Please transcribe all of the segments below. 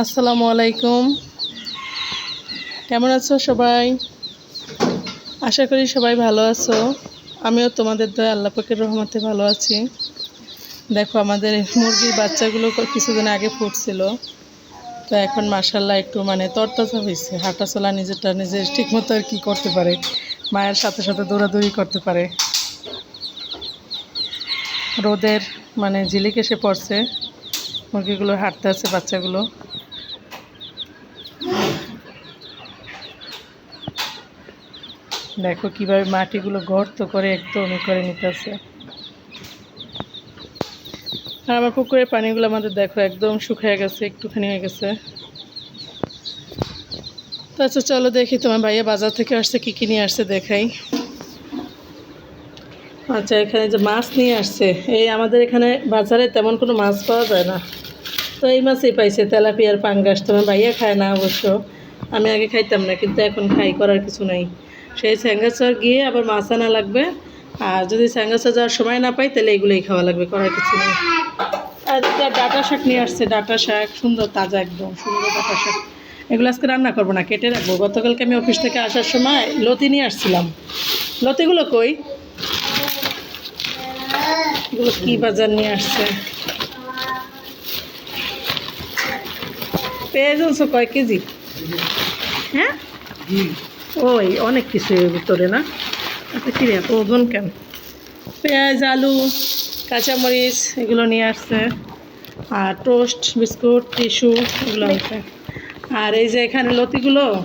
আসসালামু আলাইকুম। কেমন আছো সবাই? আশা করি সবাই ভালো আছো। আমিও তোমাদের দয়া, আল্লাহ পাকের রহমতে ভালো আছি। দেখো, আমাদের মুরগির বাচ্চাগুলো কিছুদিন আগে ফুটছিল। তো এখন মার্শাল্লাহ একটু মানে তরতাজা হয়েছে হাঁটা চলা নিজেরটা নিজের ঠিকমতো আর কি করতে পারে। মায়ের সাথে সাথে দৌড়াদৌড়ি করতে পারে। রোদের মানে ঝিলিক এসে পড়ছে। মুরগিগুলো হাঁটতে আছে বাচ্চাগুলো। দেখো কীভাবে মাটিগুলো গর্ত করে একদম করে নিতেছে। আর আমার পুকুরের পানিগুলো আমাদের দেখো একদম শুকিয়ে গেছে, একটুখানি হয়ে গেছে। তো আচ্ছা চলো দেখি, তোমার ভাইয়া বাজার থেকে আসছে, কী কী নিয়ে আসছে দেখাই। আচ্ছা এখানে যে মাছ নিয়ে আসছে, এই আমাদের এখানে বাজারে তেমন কোনো মাছ পাওয়া যায় না। তো এই মাছই পাইছে, তেলাপিয়ার পাঙ্গাস, তোমার ভাইয়া খায় না অবশ্য। আমি আগে খাইতাম না, কিন্তু এখন খাই, করার কিছু নাই। সেই স্যাঙ্গাচর গিয়ে আবার মাছ আনা লাগবে। আর যদি স্যাঙ্গাচর যাওয়ার সময় না পাই, তাহলে এগুলোই খাওয়া লাগবে, করার কিছু নেই। আর ডাটা শাক নিয়ে আসছে, ডাটা শাক, সুন্দর, তাজা একদম, সুন্দর ডাটা শাক। এগুলো আজকে রান্না করব না, কেটে রাখব। গতকালকে আমি অফিস থেকে আসার সময় লতি নিয়ে আসছিলাম। লতিগুলো কই? এগুলো কি বাজার নিয়ে আসছে? পেঁয়াজ আনছো কয় কেজি? হ্যাঁ? ওই অনেক কিছু এর ভিতরে না? আচ্ছা কী এত ওজন কেন? পেঁয়াজ, আলু, কাঁচামরিচ, এগুলো নিয়ে আসছে। আর টোস্ট, বিস্কুট, টিস্যু, এগুলো আছে। আর এই যে এখানে লতিগুলো,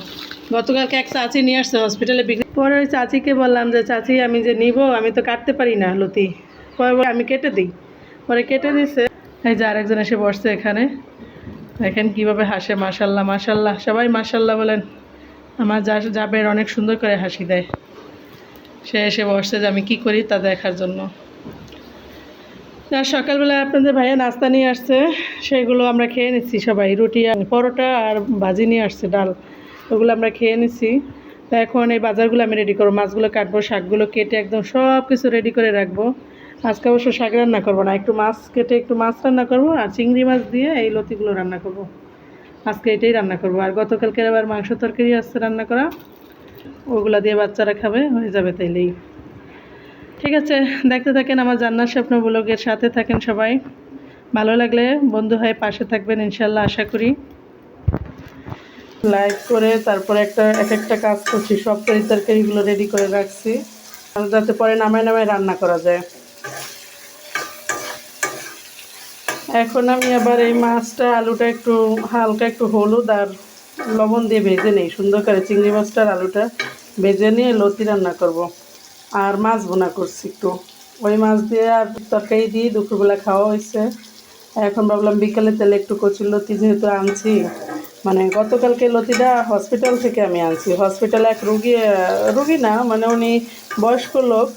গতকালকে এক চাচি নিয়ে আসছে হসপিটালে পরে ওই চাচিকে বললাম যে, চাচি, আমি যে নিব, আমি তো কাটতে পারি না লতি। পরে আমি কেটে দিই। পরে কেটে দিছে। এই যে আরেকজন এসে বসছে এখানে। দেখেন কীভাবে হাসে, মাশাল্লাহ মাশাল্লাহ। সবাই মাশাল্লাহ বলেন। আমার যা যাবের অনেক সুন্দর করে হাসি দেয়। সে এসে বসছে যে আমি কী করি তা দেখার জন্য। আর সকালবেলা আপনাদের ভাইয়া নাস্তা নিয়ে আসছে, সেগুলো আমরা খেয়ে নিচ্ছি সবাই, রুটি আর পরোটা আর ভাজি নিয়ে আসছে, ডাল, ওগুলো আমরা খেয়ে নিচ্ছি। তা এখন এই বাজারগুলো আমি রেডি করব, মাছগুলো কাটবো, শাকগুলো কেটে একদম সব কিছু রেডি করে রাখব। আজকে অবশ্য শাক রান্না করব না, একটু মাছ কেটে একটু মাছ রান্না করব আর চিংড়ি মাছ দিয়ে এই লতিগুলো রান্না করব। আজকে এটাই রান্না করব। আর গতকালকে আবার মাংস তরকারি আসছে রান্না করা। ওগুলা দিয়ে বাচ্চারা খাবে, হয়ে যাবে তাইলেই। ঠিক আছে, দেখতে থাকেন আমার জান্নার স্বপ্ন ব্লগের সাথে থাকেন সবাই। ভালো লাগলে বন্ধু হয়ে পাশে থাকবেন ইনশাল্লাহ আশা করি। লাইক করে তারপরে একটা, এক একটা কাজ করছি, সব তরি তরকারিগুলো রেডি করে রাখছি। যাতে পরে নামায় নামায় রান্না করা যায়। এখন আমি আবার এই মাছটা, আলুটা একটু হালকা একটু হলুদ আর লবণ দিয়ে ভেজে নিই। সুন্দর করে চিংড়ি মাছটা আর আলুটা ভেজে নিয়ে লতি রান্না করব। আর মাছ বোনা করছি একটু। ওই মাছ দিয়ে আর তরকারি দিয়ে দুপুরবেলা খাওয়া হয়েছে। এখন ভাবলাম বিকালে তেলে একটু কচুর লতি যেহেতু আনছি মানে গতকালকে লতিটা হসপিটাল থেকে আমি আনছি। হসপিটালে এক রুগী রুগী না মানে উনি বয়স্ক লোক,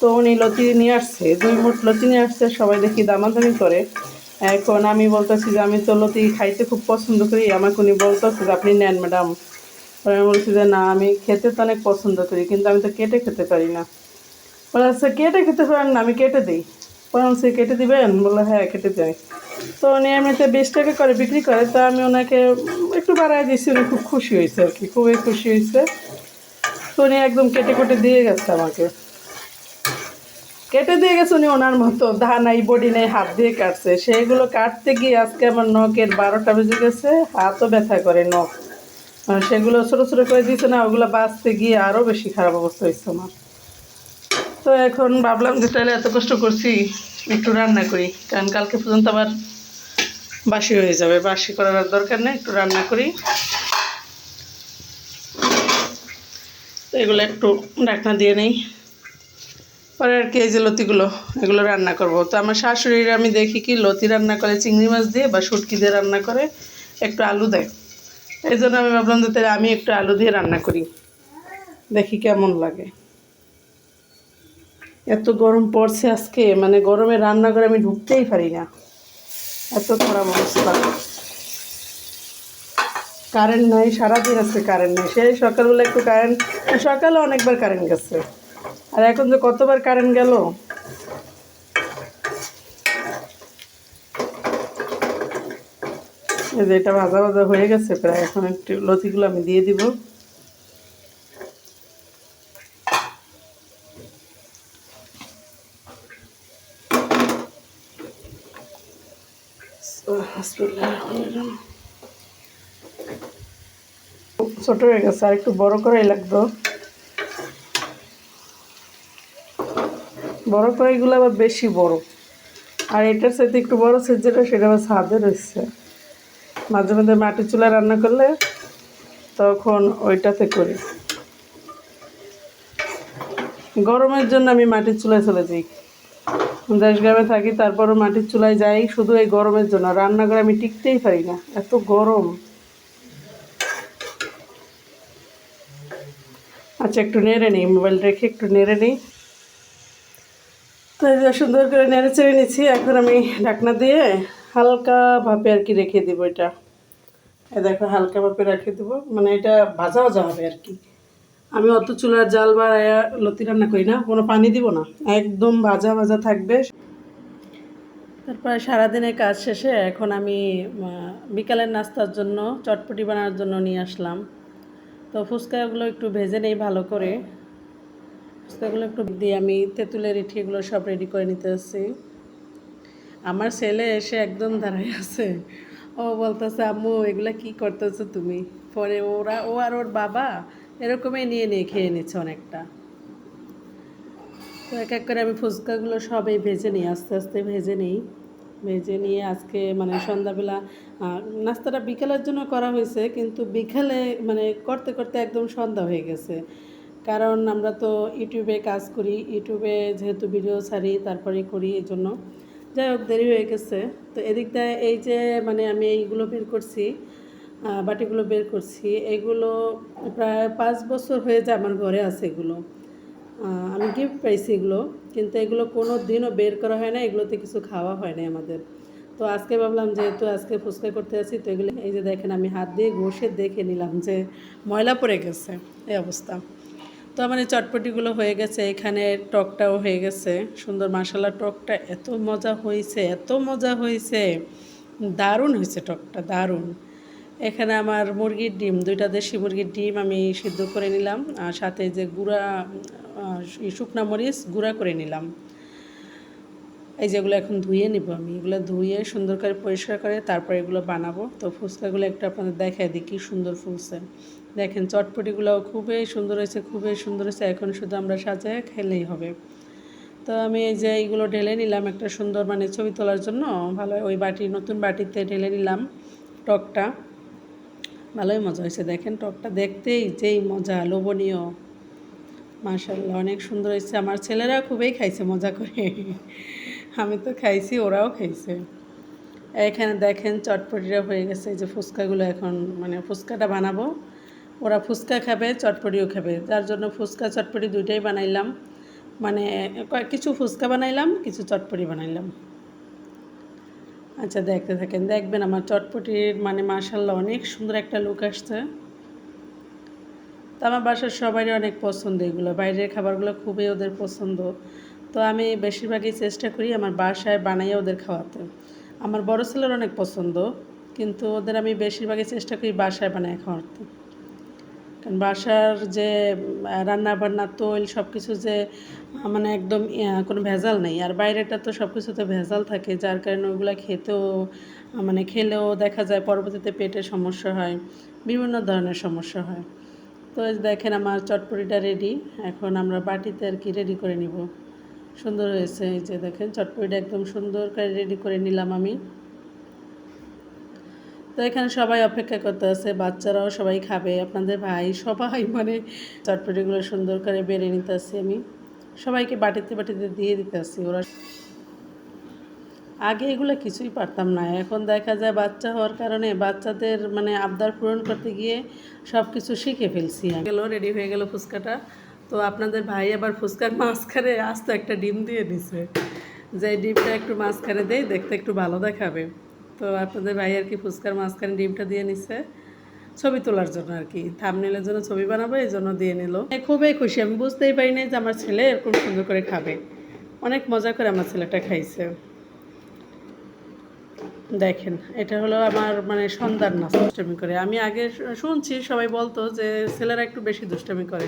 তো উনি লতি নিয়ে আসছে, দুই মুঠ লতি নিয়ে আসছে, সবাই দেখি দামাদামি করে। এখন আমি বলতেছি যে আমি তো লতি খাইতে খুব পছন্দ করি আমাকে উনি বলতেছে যে, আপনি নেন ম্যাডাম। আমি বলছি যে, না, আমি খেতে তো অনেক পছন্দ করি, কিন্তু আমি তো কেটে খেতে পারি না। বলে আচ্ছা কেটে খেতে পারেন না, আমি কেটে দিই। বললাম সে কেটে দিবেন? বলল হ্যাঁ কেটে দেয় তো উনি এমনিতে বিশ টাকা করে বিক্রি করে, তো আমি ওনাকে একটু বাড়াই দিয়েছি, উনি খুব খুশি হয়েছে আর কি, খুবই খুশি হয়েছে। তো উনি একদম কেটে কেটে দিয়ে গেছে আমাকে। কেটে দিয়ে গেছে উনি ওনার মতো। ধা নাই বডি নেই, হাত দিয়ে কাটছে। সেইগুলো কাটতে গিয়ে আজকে আমার নখের বারোটা বেজে গেছে, হাতও ব্যথা করে নখ। আর সেগুলো ছোটো ছোটো করে দিয়েছে না, ওগুলো বাঁচতে গিয়ে আরও বেশি খারাপ অবস্থা হয়েছে আমার। তো এখন ভাবলাম যে তাহলে এত কষ্ট করছি, একটু রান্না করি। কারণ কালকে পর্যন্ত আবার বাসি হয়ে যাবে। বাসি করার আর দরকার নেই, একটু রান্না করি। তো এগুলো একটু ঢাকনা দিয়ে নেই। পরে আর কি এই যে লতিগুলো, এগুলো রান্না করব। তো আমার শাশুড়ির আমি দেখি কি, লতি রান্না করে, চিংড়ি মাছ দিয়ে বা শুটকি দিয়ে রান্না করে, একটু আলু দেয়। এই জন্য আমি ভাবলাম যে তাহলে আমি একটু আলু দিয়ে রান্না করি। দেখি কেমন লাগে। এত গরম পড়ছে আজকে মানে গরমে রান্না করে আমি ঢুকতেই পারি না। এত খারাপ অবস্থা। কারেন্ট নাই, সারাদিন আজকে কারেন্ট নেই। সেই সকালবেলা একটু কারেন্ট, সকালে অনেকবার কারেন্ট গেছে। আর এখন যে কতবার কারেন্ট গেল? এই যে এটা ভাজা ভাজা হয়ে গেছে, প্রায় এখন একটু লতিগুলো আমি দিয়ে দিব। ছোট হয়ে গেছে, আর একটু বড় করাই লাগতো। বড় কড়াইগুলো আবার বেশি বড় আর এটার সাথে একটু বড় সাইজ যেটা, সেটা আবার ছাদে রয়েছে। মাঝে মাঝে মাটির চুলা রান্না করলে তখন ওইটাতে করি। গরমের জন্য আমি মাটির চুলায় চলে যাই। দেশ গ্রামে থাকি, তারপরও মাটির চুলায় যাই, শুধু এই গরমের জন্য। রান্না করে আমি টিকতেই পারি না, এত গরম। আচ্ছা একটু নেড়ে নিই মোবাইল রেখে একটু নেড়ে নিই। সুন্দর করে নেড়ে চেড়ে নিচ্ছি। এখন আমি ঢাকনা দিয়ে হালকা ভাপে আর কি রেখে দিব এটা। এই দেখো, হালকা ভাপে রেখে দেবো। মানে এটা ভাজা ভাজা হবে আর কি। আমি অত চুলার জাল বা লতি রান্না করি না। কোনো পানি দিব না। একদম ভাজা ভাজা থাকবে। তারপরে সারাদিনের কাজ শেষে এখন আমি বিকালের নাস্তার জন্য, চটপটি বানানোর জন্য নিয়ে আসলাম। তো ফুচকাগুলো একটু ভেজে নেই ভালো করে। ফুচকাগুলো একটু দিয়ে আমি তেঁতুলের ইটি এগুলো সব রেডি করে নিতে আসছি। আমার ছেলে এসে একদম দাঁড়ায় আছে। ও বলতেছে, আম্মু, এগুলা কি করতেছো তুমি? পরে ওরা, ও আর ওর বাবা এরকমই নিয়ে নিয়ে খেয়ে নিচ্ছে অনেকটা। তো এক এক করে আমি ফুচকাগুলো সবই ভেজে নিই, আস্তে আস্তে ভেজে নিই। ভেজে নিয়ে আজকে মানে সন্ধ্যাবেলা নাস্তাটা বিকালের জন্য করা হয়েছে, কিন্তু বিকালে মানে করতে করতে একদম সন্ধ্যা হয়ে গেছে। কারণ আমরা তো ইউটিউবে কাজ করি, ইউটিউবে যেহেতু ভিডিও ছাড়ি, তারপরে করি এই জন্য যাই হোক, দেরি হয়ে গেছে। তো এদিকটা এই যে মানে আমি এইগুলো বের করছি বাটিগুলো বের করছি, এগুলো প্রায় পাঁচ বছর হয়ে যায় আমার ঘরে আছে এগুলো। আমি গিফট পাইছি এগুলো, কিন্তু এগুলো কোনো দিনও বের করা হয় না, এগুলোতে কিছু খাওয়া হয় না আমাদের। তো আজকে ভাবলাম যেহেতু আজকে ফুচকা করতে আছি, তো এগুলো, এই যে দেখেন আমি হাত দিয়ে ঘষে দেখে নিলাম যে ময়লা পড়ে গেছে, এই অবস্থা। তো আমার এই চটপটিগুলো হয়ে গেছে, এখানে টকটাও হয়ে গেছে। সুন্দর মশালা টকটা এত মজা হয়েছে, এত মজা হয়েছে। দারুণ হয়েছে টকটা, দারুণ। এখানে আমার মুরগির ডিম, দুইটা দেশি মুরগির ডিম আমি সিদ্ধ করে নিলাম, আর সাথে যে গুঁড়া শুকনা মরিচ গুঁড়া করে নিলাম। এই যেগুলো এখন ধুয়ে নিব আমি। এগুলো ধুয়ে সুন্দর করে পরিষ্কার করে তারপর এগুলো বানাবো। তো ফুচকাগুলো একটু আপনাদের দেখায় দিই কী সুন্দর ফুলছে। দেখেন চটপটিগুলো খুবই সুন্দর হয়েছে, খুবই সুন্দর হয়েছে। এখন শুধু আমরা সাজায় খেলেই হবে। তো আমি এই যে এইগুলো ঢেলে নিলাম একটা সুন্দর মানে ছবি তোলার জন্য। ভালো ওই বাটি, নতুন বাটিতে ঢেলে নিলাম টকটা। ভালোই মজা হয়েছে। দেখেন টকটা দেখতেই যেই মজা, লোভনীয়। মাশাল্লাহ অনেক সুন্দর হয়েছে। আমার ছেলেরা খুবই খাইছে মজা করে। আমি তো খাইছি, ওরাও খাইছে। এখানে দেখেন চটপটিটা হয়ে গেছে যে ফুচকাগুলো এখন মানে ফুচকাটা বানাবো। ওরা ফুচকা খাবে, চটপটিও খাবে। যার জন্য ফুচকা, চটপটি দুইটাই বানাইলাম। মানে কিছু ফুচকা বানাইলাম, কিছু চটপটি বানাইলাম। আচ্ছা দেখতে থাকেন। দেখবেন আমার চটপটির মানে মাশাল্লাহ অনেক সুন্দর একটা লুক আসছে। তো আমার বাসার সবারই অনেক পছন্দ এগুলো। বাইরের খাবারগুলো খুবই ওদের পছন্দ। তো আমি বেশিরভাগই চেষ্টা করি আমার বাসায় বানাইয়ে ওদের খাওয়াতে। আমার বড় ছেলের অনেক পছন্দ, কিন্তু ওদের আমি বেশিরভাগই চেষ্টা করি বাসায় বানায় খাওয়াতে। কারণ বাসার যে রান্না বান্না তৈল সব কিছু যে মানে একদম কোনো ভেজাল নেই। আর বাইরেটা তো সব কিছুতে ভেজাল থাকে, যার কারণে ওগুলো খেতেও মানে খেলেও দেখা যায় পরবর্তীতে পেটে সমস্যা হয়, বিভিন্ন ধরনের সমস্যা হয়। তো দেখেন আমার চটপটিটা রেডি এখন আমরা বাটিতে আর কি রেডি করে নিব। সুন্দর হয়েছে, এই যে দেখেন, চটপটিটা একদম সুন্দর করে রেডি করে নিলাম আমি। তো এখানে সবাই অপেক্ষা করতে আছে, বাচ্চারাও সবাই খাবে, আপনাদের ভাই, সবাই মানে চটপটিগুলো সুন্দর করে বেড়ে নিতে আসছি আমি। সবাইকে বাটিতে বাটিতে দিয়ে দিতে আসছি ওরা। আগে এগুলো কিছুই পারতাম না, এখন দেখা যায় বাচ্চা হওয়ার কারণে বাচ্চাদের মানে আবদার পূরণ করতে গিয়ে সব কিছু শিখে ফেলছি গেল রেডি হয়ে গেল ফুচকাটা। তো আপনাদের ভাই আবার ফুচকার মাঝখানে আস্ত একটা ডিম দিয়ে দিছে। যে ডিমটা একটু মাঝখানে দেয় দেখতে একটু ভালো দেখাবে। তো আপনাদের ভাই আর কি ফুচকার মাঝখানে ডিমটা দিয়ে নিছে। ছবি তোলার জন্য আর কি থামনেলের জন্য ছবি বানাবো, এই জন্য দিয়ে নিল। খুবই খুশি, আমি বুঝতেই পারি নাই যে আমার ছেলে এরকম সুন্দর করে খাবে। অনেক মজা করে আমার ছেলেটা খাইছে। দেখেন, এটা হলো আমার মানে সন্ধ্যার নাচ দুষ্টামি করে। আমি আগে শুনছি সবাই বলতো যে ছেলেরা একটু বেশি দুষ্টামি করে।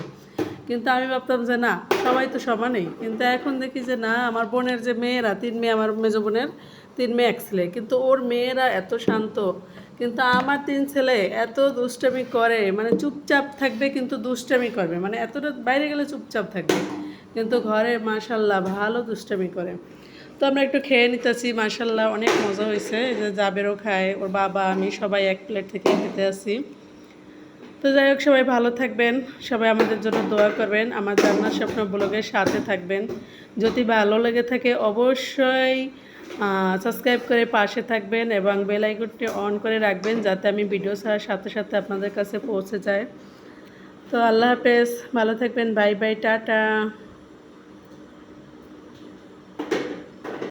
কিন্তু আমি ভাবতাম যে না, সবাই তো সমানই। কিন্তু এখন দেখি যে না, আমার বোনের যে মেয়েরা, তিন মেয়ে আমার মেজো বোনের, তিন মেয়ে এক ছেলে। কিন্তু ওর মেয়েরা এত শান্ত, কিন্তু আমার তিন ছেলে এত দুষ্টামি করে মানে চুপচাপ থাকবে কিন্তু দুষ্টামি করবে। মানে এতটা বাইরে গেলে চুপচাপ থাকবে। কিন্তু ঘরে মাশাল্লাহ ভালো দুষ্টামি করে। তো আমরা একটু খেয়ে নিতেছি মাশাল্লাহ অনেক মজা হয়েছে। যে জাবেরও খায়, ওর বাবা, আমি সবাই এক প্লেট থেকে খেতে আসি। তো যাই হোক, সবাই ভালো থাকবেন, সবাই আমাদের জন্য দোয়া করবেন, আমার জান্নার স্বপ্ন ব্লগের সাথে থাকবেন। যদি ভালো লেগে থাকে, অবশ্যই সাবস্ক্রাইব করে পাশে থাকবেন এবং বেল আইকনটি অন করে রাখবেন, যাতে আমি ভিডিও ছাড়ার সাথে সাথে আপনাদের কাছে পৌঁছে যায়। তো আল্লাহ হাফেজ, ভালো থাকবেন বাই বাই টাটা।